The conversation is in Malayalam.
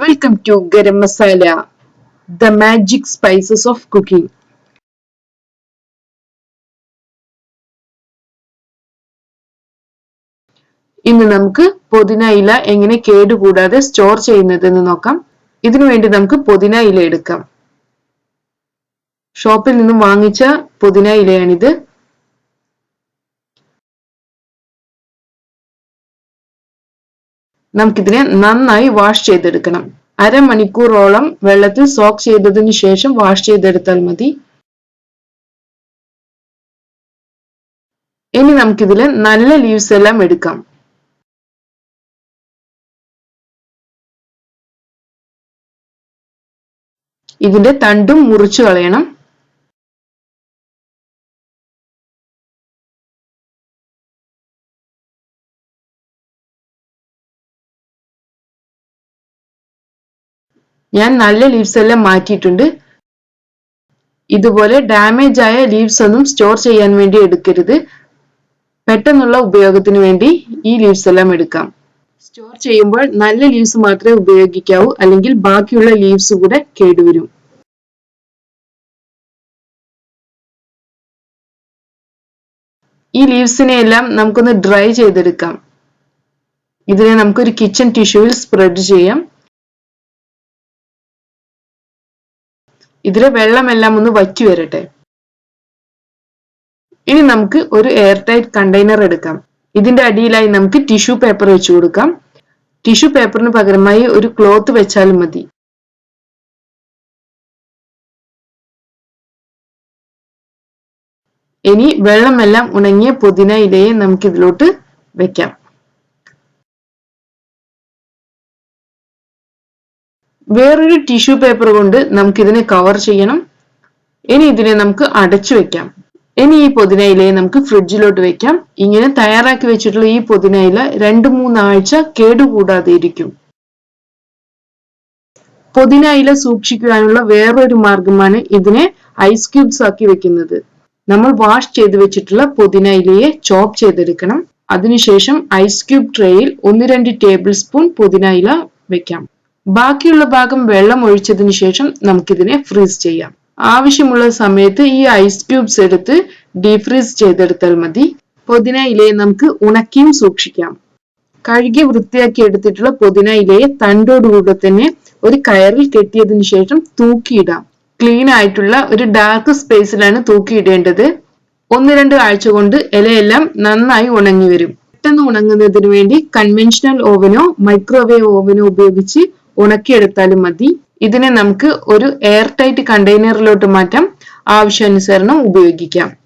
Welcome to garam masala the magic spices of cooking ഇന്ന് നമുക്ക് പുതിന ഇല എങ്ങനെ കേടുകൂടാതെ സ്റ്റോർ ചെയ്യുന്നതെന്ന് നോക്കാം. ഇതിനു വേണ്ടി നമുക്ക് പുതിന ഇല എടുക്കാം. ഷോപ്പിൽ നിന്നും വാങ്ങിച്ച പുതിന ഇലയാണിത്. നമുക്കിതിനെ നന്നായി വാഷ് ചെയ്തെടുക്കണം. അരമണിക്കൂറോളം വെള്ളത്തിൽ സോക്ക് ചെയ്തതിനു ശേഷം വാഷ് ചെയ്തെടുത്താൽ മതി. ഇനി നമുക്കിതിൽ നല്ല ലീവ്സ് എല്ലാം എടുക്കാം. ഇതിന്റെ തണ്ടും മുറിച്ചു കളയണം. ഞാൻ നല്ല ലീവ്സ് എല്ലാം മാറ്റിയിട്ടുണ്ട്. ഇതുപോലെ ഡാമേജ് ആയ ലീവ്സ് ഒന്നും സ്റ്റോർ ചെയ്യാൻ വേണ്ടി എടുക്കരുത്. പെട്ടെന്നുള്ള ഉപയോഗത്തിന് വേണ്ടി ഈ ലീവ്സ് എല്ലാം എടുക്കാം. സ്റ്റോർ ചെയ്യുമ്പോൾ നല്ല ലീവ്സ് മാത്രമേ ഉപയോഗിക്കാവൂ അല്ലെങ്കിൽ ബാക്കിയുള്ള ലീവ്സ് കൂടെ കേടുവരും. ഈ ലീവ്സിനെ എല്ലാം നമുക്കൊന്ന് ഡ്രൈ ചെയ്തെടുക്കാം. ഇതിനെ നമുക്കൊരു കിച്ചൺ ടിഷ്യൂവിൽ സ്പ്രെഡ് ചെയ്യാം. ഇതിലെ വെള്ളമെല്ലാം ഒന്ന് വറ്റി വരട്ടെ. ഇനി നമുക്ക് ഒരു എയർ ടൈറ്റ് കണ്ടെയ്നർ എടുക്കാം. ഇതിന്റെ അടിയിലായി നമുക്ക് ടിഷ്യൂ പേപ്പർ വെച്ചു കൊടുക്കാം. ടിഷ്യൂ പേപ്പറിന് പകരമായി ഒരു ക്ലോത്ത് വെച്ചാലും മതി. ഇനി വെള്ളമെല്ലാം ഉണങ്ങിയ പുതിന ഇലയെ നമുക്ക് ഇതിലോട്ട് വെക്കാം. വേറൊരു ടിഷ്യൂ പേപ്പർ കൊണ്ട് നമുക്ക് ഇതിനെ കവർ ചെയ്യണം. ഇനി ഇതിനെ നമുക്ക് അടച്ചു വെക്കാം. ഇനി ഈ പുതിന ഇലയെ നമുക്ക് ഫ്രിഡ്ജിലോട്ട് വെക്കാം. ഇങ്ങനെ തയ്യാറാക്കി വെച്ചിട്ടുള്ള ഈ പുതിന ഇല രണ്ടു മൂന്നാഴ്ച കേടുകൂടാതെ ഇരിക്കും. ഇല സൂക്ഷിക്കുവാനുള്ള വേറൊരു മാർഗമാണ് ഇതിനെ ഐസ് ക്യൂബ്സ് ആക്കി വെക്കുന്നത്. നമ്മൾ വാഷ് ചെയ്ത് വെച്ചിട്ടുള്ള പുതിന ഇലയെ ചോപ്പ് ചെയ്തെടുക്കണം. അതിനുശേഷം ഐസ് ക്യൂബ് ട്രേയിൽ ഒന്ന് രണ്ട് ടേബിൾ സ്പൂൺ പുതിന ഇല വെക്കാം. ബാക്കിയുള്ള ഭാഗം വെള്ളം ഒഴിച്ചതിന് ശേഷം നമുക്കിതിനെ ഫ്രീസ് ചെയ്യാം. ആവശ്യമുള്ള സമയത്ത് ഈ ഐസ് ക്യൂബ്സ് എടുത്ത് ഡീഫ്രീസ് ചെയ്തെടുത്താൽ മതി. പുതിന ഇലയെ നമുക്ക് ഉണക്കിയും സൂക്ഷിക്കാം. കഴുകി വൃത്തിയാക്കി എടുത്തിട്ടുള്ള പുതിന ഇലയെ തണ്ടോടുകൂടെ തന്നെ ഒരു കയറിൽ കെട്ടിയതിനു ശേഷം തൂക്കിയിടാം. ക്ലീൻ ആയിട്ടുള്ള ഒരു ഡാർക്ക് സ്പേസിലാണ് തൂക്കിയിടേണ്ടത്. ഒന്ന് രണ്ട് ആഴ്ച കൊണ്ട് ഇലയെല്ലാം നന്നായി ഉണങ്ങി വരും. പെട്ടെന്ന് ഉണങ്ങുന്നതിന് വേണ്ടി കൺവെൻഷണൽ ഓവനോ മൈക്രോവേവ് ഓവനോ ഉപയോഗിച്ച് ഉണക്കിയെടുത്താലും മതി. ഇതിനെ നമുക്ക് ഒരു എയർ ടൈറ്റ് കണ്ടെയ്നറിലോട്ട് മാറ്റാം. ആവശ്യാനുസരണം ഉപയോഗിക്കാം.